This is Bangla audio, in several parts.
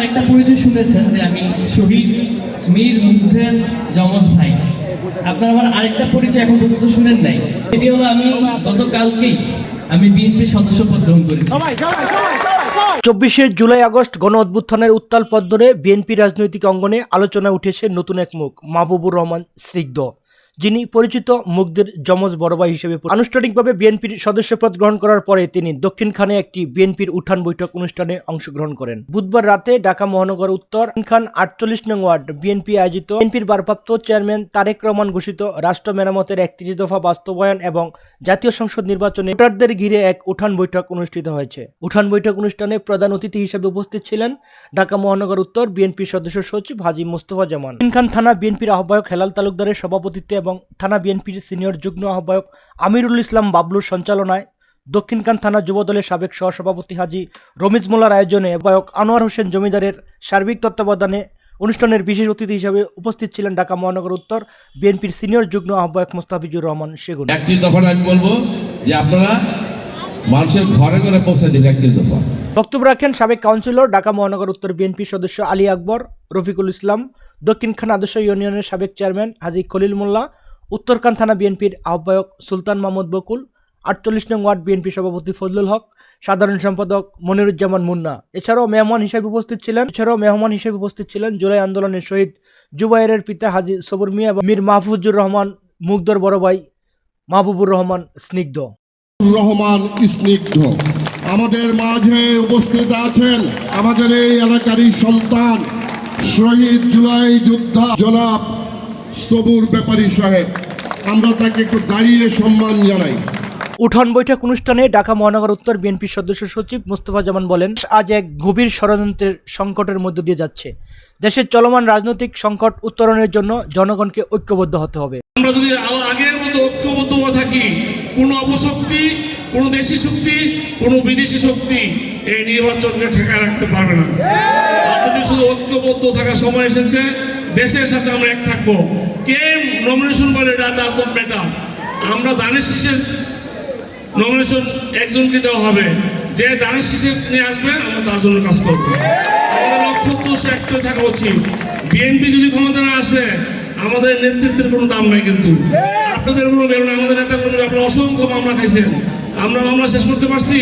আমার একটা পরিচয় শুনেছেন যে আমি শহীদ মীর মুগ্ধের যমজ ভাই। আপনারা আমার আরেকটা পরিচয় এখন পর্যন্ত শুনেন নাই। সেটি হলো আমি গতকালকেই আমি বিএনপির সদস্য পদ গ্রহণ করেছি। চব্বিশে জুলাই আগস্ট গণ অভ্যুত্থানের উত্তাল পথ ধরে বিএনপি রাজনৈতিক অঙ্গনে আলোচনা উঠেছে নতুন এক মুখ, মাহবুবুর রহমান স্নিগ্ধ। যিনি পরিচিত মুখদের যমজ বড় ভাই হিসেবে আনুষ্ঠানিকভাবে বিএনপির সদস্যপদ গ্রহণ করার পরে তিনি দক্ষিণখানে একটি বিএনপির উঠান বৈঠক অনুষ্ঠানে অংশগ্রহণ করেন। বুধবার রাতে ঢাকা মহানগর উত্তর খান আটচল্লিশ নং ওয়ার্ড বিএনপি আয়োজিত বিএনপির ভারপ্রাপ্ত চেয়ারম্যান তারেক রহমান ঘোষিত রাষ্ট্র মেরামতের এক একত্রিশ দফা বাস্তবায়ন এবং জাতীয় সংসদ নির্বাচনে ভোটারদের ঘিরে এক উঠান বৈঠক অনুষ্ঠিত হয়েছে। উঠান বৈঠক অনুষ্ঠানে প্রধান অতিথি হিসেবে উপস্থিত ছিলেন ঢাকা মহানগর উত্তর বিএনপির সদস্য সচিব হাজি মোস্তফা জামান। খান থানা বিএনপির আহ্বায়ক হেলাল তালুকদারের সভাপতিত্বে এবং থানা বিএনপির সিনিয়র যুগ্ম আহ্বায়ক আমিরুল ইসলাম বাবলুর সঞ্চালনায় দক্ষিণকান থানা যুবদলের সাবেক সহসভাপতি হাজি রমিজ মোল্লার আয়োজনে আহ্বায়ক আনোয়ার হোসেন জমিদারের সার্বিক তত্ত্বাবধানে অনুষ্ঠানের বিশেষ অতিথি হিসেবে উপস্থিত ছিলেন ঢাকা মহানগর উত্তর বিএনপির সিনিয়র যুগ্ম আহ্বায়ক মোস্তাফিজুর রহমান সেগুন। একত্রিশ দফাটা আমি বলব যে আপনারা মানুষের ঘরে ঘরে পৌঁছে দিন একত্রিশ দফা। বক্তব্য রাখেন সাবেক কাউন্সিলর ঢাকা মহানগর উত্তর বিএনপি সদস্য আলী আকবর রফিকুল ইসলাম দক্ষিণখান আদর্শ ইউনিয়নের সাবেক চেয়ারম্যান হাজি খলিল মোল্লা উত্তরখান থানা বিএনপির আহ্বায়ক সুলতান মাহমুদ বকুল, আটচল্লিশ নং ওয়ার্ড বিএনপি সভাপতি ফজলুল হক, সাধারণ সম্পাদক মনিরুজ্জামান মুন্না। এছাড়াও মেহমান হিসেবে উপস্থিত ছিলেন এছাড়াও মেহমান হিসেবে উপস্থিত ছিলেন জুলাই আন্দোলনের শহীদ জুবাইরের পিতা হাজি সবুর মিয়া এবং মীর মাহফুজুর রহমান মুগদর বড় ভাই মাহবুবুর রহমান স্নিগ্ধ। রহমান স্নিগ্ধ। আমাদের মাঝে উপস্থিত আছেন আমাদের এই এলাকারই সন্তান, শহীদ জুলাই যোদ্ধা জনাব সবুর ব্যাপারী সাহেব আমরা তাকে একটু দাঁড়িয়ে সম্মান জানাই। উঠান বৈঠক অনুষ্ঠানে ঢাকা মহানগর উত্তর বিএনপির সদস্য সচিব মোস্তফা জামান বলেন আজ এক গভীর ষড়যন্ত্রের সংকটের মধ্য দিয়ে যাচ্ছে। দেশের চলমান রাজনৈতিক সংকট উত্তরণের জন্য জনগণকে ঐক্যবদ্ধ হতে হবে। আমরা যদি আবার আগের মতো ঐক্যবদ্ধ হয়ে থাকি কোনো অপশক্তি কোনো দেশি শক্তি কোনো বিদেশি শক্তি এই নির্বাচনকে ঠেকায় রাখতে পারবে না। আপনাদের শুধু ঐক্যবদ্ধ থাকার সময় এসেছে। দেশের সাথে আমরা এক থাকব। কে নমিনেশন করে ডাজ নট আমরা দানের শীষের নমিনেশন একজনকে দেওয়া হবে। যে দানের শীষে নিয়ে আসবে, আমরা তার জন্য কাজ করব। আমাদের লক্ষ্য উদ্দেশ্য একটাই থাকা উচিত। বিএনপি যদি ক্ষমতা না আসে, আমাদের নেতৃত্বের কোনো দাম নাই কিন্তু। আপনাদের কোনো বেরো না, আমাদের নেতা কর্মী আপনারা অসংখ্য মামলা খাইছেন। আমরা মামলা শেষ করতে পারছি।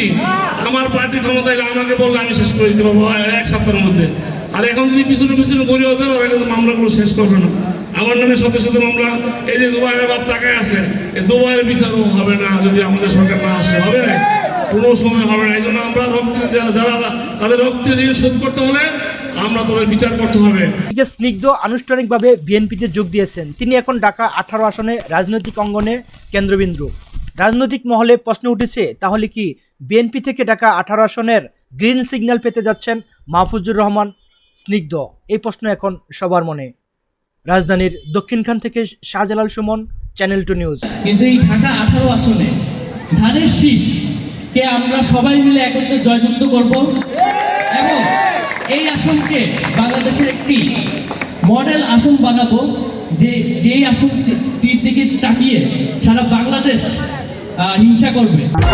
আমার পার্টির ক্ষমতা এলে আমাকে বললে আমি শেষ করে দিতে পারব, এক সপ্তাহের মধ্যে। আর এখন যদি পিছনে পিছনে গড়ি হতে পারে কিন্তু মামলাগুলো শেষ করবে না। আমার নামে শত শত মামলা, এই যে দুবাইয়ের বাপ টাকায় আছে, এই দুবাইয়ের বিচারও হবে না যদি আমাদের সরকার না আসে। হবে কোনো সময় হবে না। এই জন্য আমরা রক্ত, যারা তাদের রক্তের ঋণ শোধ করতে হলে আমরা তাদের বিচার করতে হবে। এদিকে স্নিগ্ধ, আনুষ্ঠানিকভাবে বিএনপিতে যোগ দিয়েছেন। তিনি এখন ঢাকা আঠারো আসনে রাজনৈতিক অঙ্গনে কেন্দ্রবিন্দু। রাজনৈতিক মহলে প্রশ্ন উঠেছে, তাহলে কি বিএনপি থেকে ঢাকা আঠারো আসনের গ্রিন সিগন্যাল পেতে যাচ্ছেন মাহফুজুর রহমান? স্নিগ্ধ। এই প্রশ্ন এখন সবার মনে। রাজধানীর দক্ষিণখান থেকে Shahjalal Suman channel two news কিন্তু এই ঢাকা আঠারো আসনে, ধানের শীষ, কে আমরা সবাই মিলে একত্রে জয়যুক্ত করব? এবং এই আসনকে বাংলাদেশের একটি মডেল আসন বানাবো, যে যেই আসনটির দিকে তাকিয়ে সারা বাংলাদেশ হিংসা করবে।